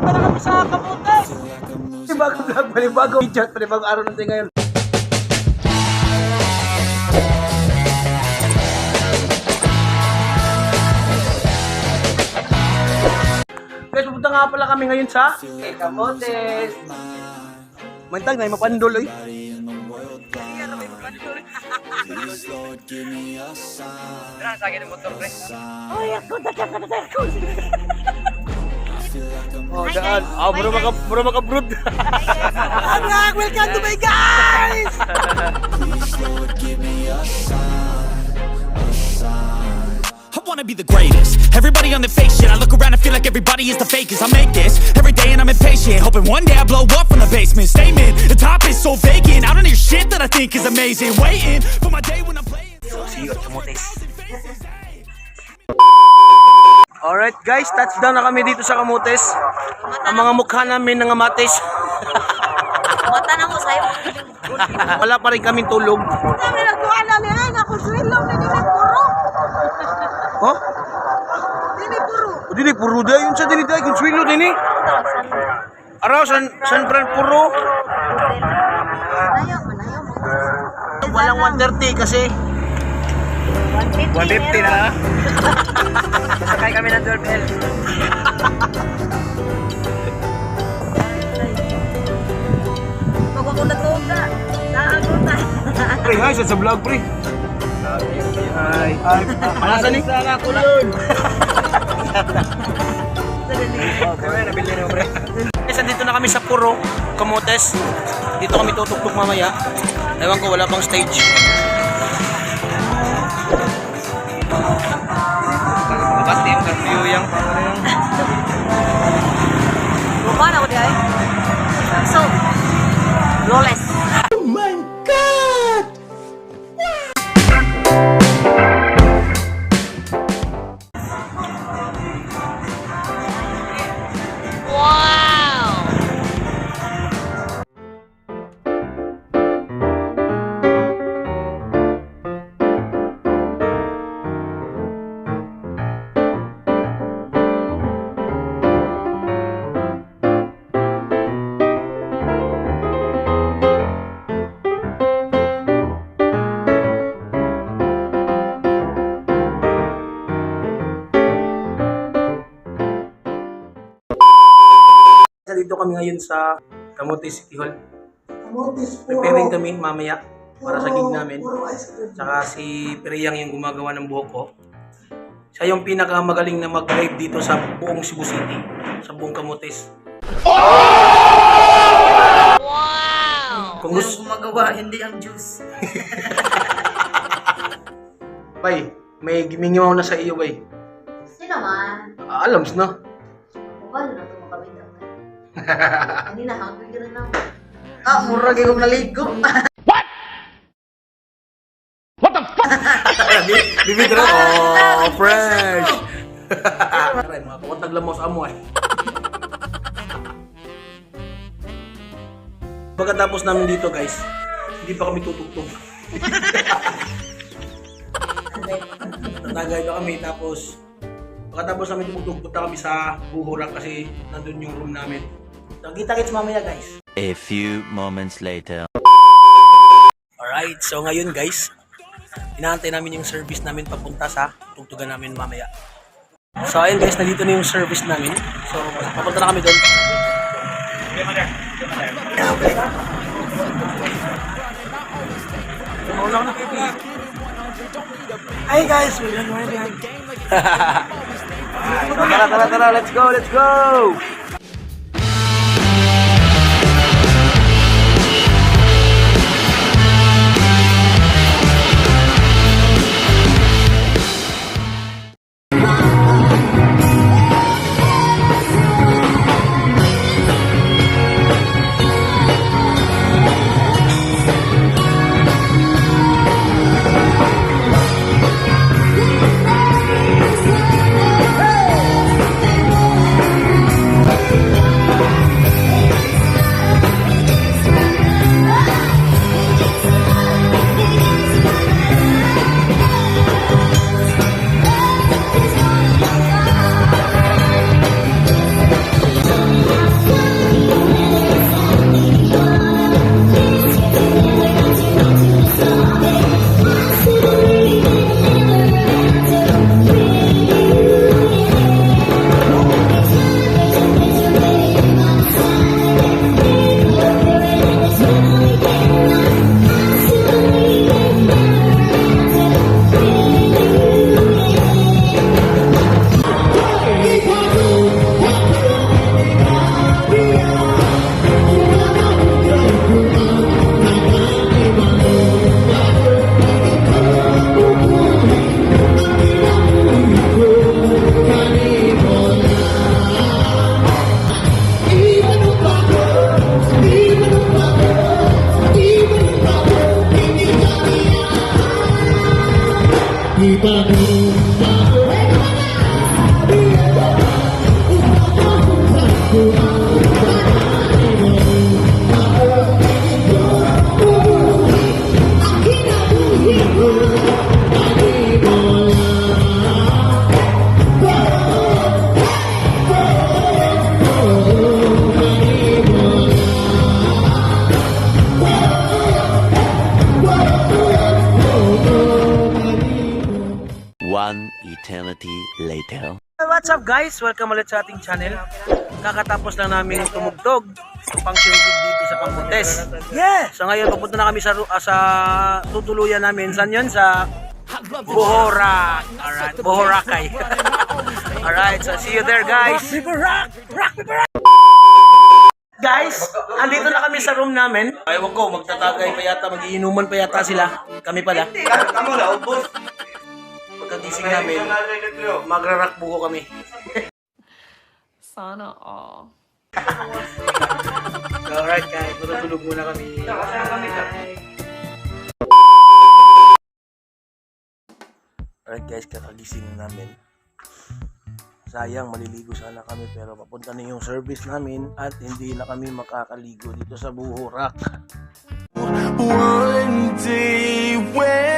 Punta na kami sa Kamutas. Bagong vlog, panibagong video panibagong araw natin ngayon. Guys, pupunta nga pala kami ngayon sa Kay Kamotes. Mantag na, mapandol eh. Oh, daan. Ah, bro maka bro maka brood. Anak, welcome to my guys. I wanna be the greatest. Everybody on the fake shit. I look around and feel like everybody is the fakest. I make this every day and I'm impatient. Hoping one day I blow up from the basement. Statement, the top is so vacant. I don't hear shit that I think is amazing. Waiting for my day when I'm playing. Alright guys, touchdown na kami dito sa Kamotes. Ang mga mukha namin ng amates. Mata na mo sa'yo. Wala pa rin kaming tulog. Kami nagkuhan na niya. Ako swilong na nila puro. Oh? Dini puro. O dili puro day yun sa dili day kung swilo din eh. Araw san san Fran puro. Walang 130 kasi 150 na. Sakay kami ng doorbell. Pag ako natuga. Naago na. Pre, hi sa vlog pre. Hi. Hi. Alasa ni? Sana ko yun. Okay, nabili na pre. Guys, andito na kami sa Puro, Kamotes. Dito kami tutugtog mamaya. Ewan ko, wala pang stage. Pati yung curfew yung Bukan ako ngayon sa Kamote City Hall. Kamotes, Preparing kami mamaya para sa gig namin. Tsaka si Priyang yung gumagawa ng buhok ko. Siya yung pinakamagaling na mag-live dito sa buong Cebu City, sa buong Camotes. Kung gusto, gumagawa, hindi ang juice. bay, may gimingimaw na sa iyo, bay. Sino man? Ah, alams na. Mukha na makabita. Hindi na, hungry ka na lang. Ah, mura kayo naligo. Bibig na. Oh, fresh. Aray, mga kawatag lang mo sa amo eh. Pagkatapos namin dito guys, hindi pa kami tutugtog. Tatagay pa kami tapos pagkatapos namin tumutug, punta kami sa Buhurak kasi nandun yung room namin. So, kita-kits mamaya guys. A few moments later. Alright, so ngayon guys, inaantay namin yung service namin papunta sa tugtugan namin mamaya. So ayun guys, nandito na yung service namin. So papunta na kami doon. Hi guys, we're going Tara, tara, tara, let's go, let's go! Later. What's up guys? Welcome ulit sa ating channel. Kakatapos lang namin tumugtog function gig dito sa Pampuntes. Yeah! So ngayon papunta na kami sa ah, sa tutuluyan namin. Saan yun? Sa Bohorak. Alright, Bohorakay. Alright, so see you there guys. Rock! Rock! Rock! Guys, andito na kami sa room namin. Ewan ko, magtatagay pa yata, magiinuman pa yata sila. Kami pala. Tama na, ubos. Pagkagising namin, magra-rock buko kami. Sana all. So, alright guys, matutulog muna kami. Alright guys, kakagising na namin. Sayang, maliligo sana kami pero papunta na yung service namin at hindi na kami makakaligo dito sa Buhurak. One day when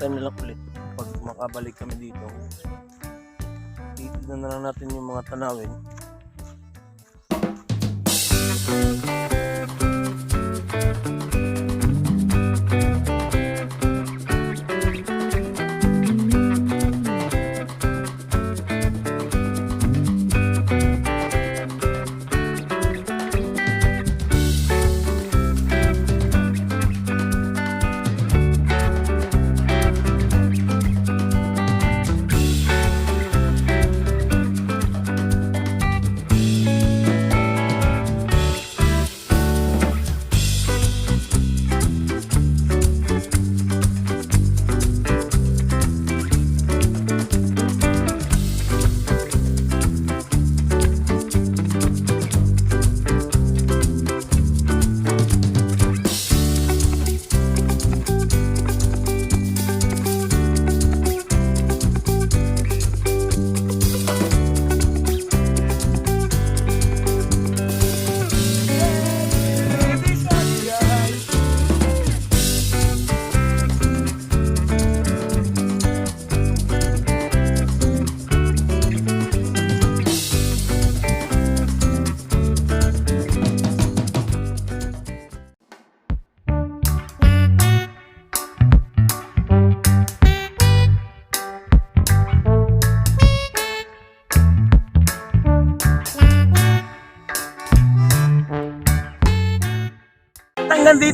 time na lang ulit pag makabalik kami dito. Titignan na lang natin yung mga tanawin.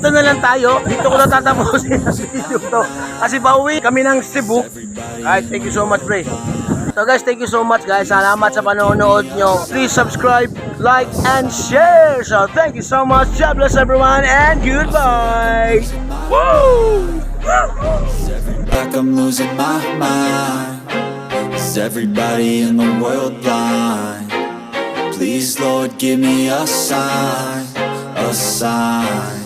Dito na lang tayo. Dito ko na tatapusin video to. Kasi pauwi kami ng Cebu. Alright, thank you so much, Bray. So guys, thank you so much guys. Salamat sa panonood nyo. Please subscribe, like, and share. So thank you so much. God bless everyone and goodbye. Woo! like I'm losing my mind. Is everybody in the world blind? Please, Lord, give me a sign, a sign.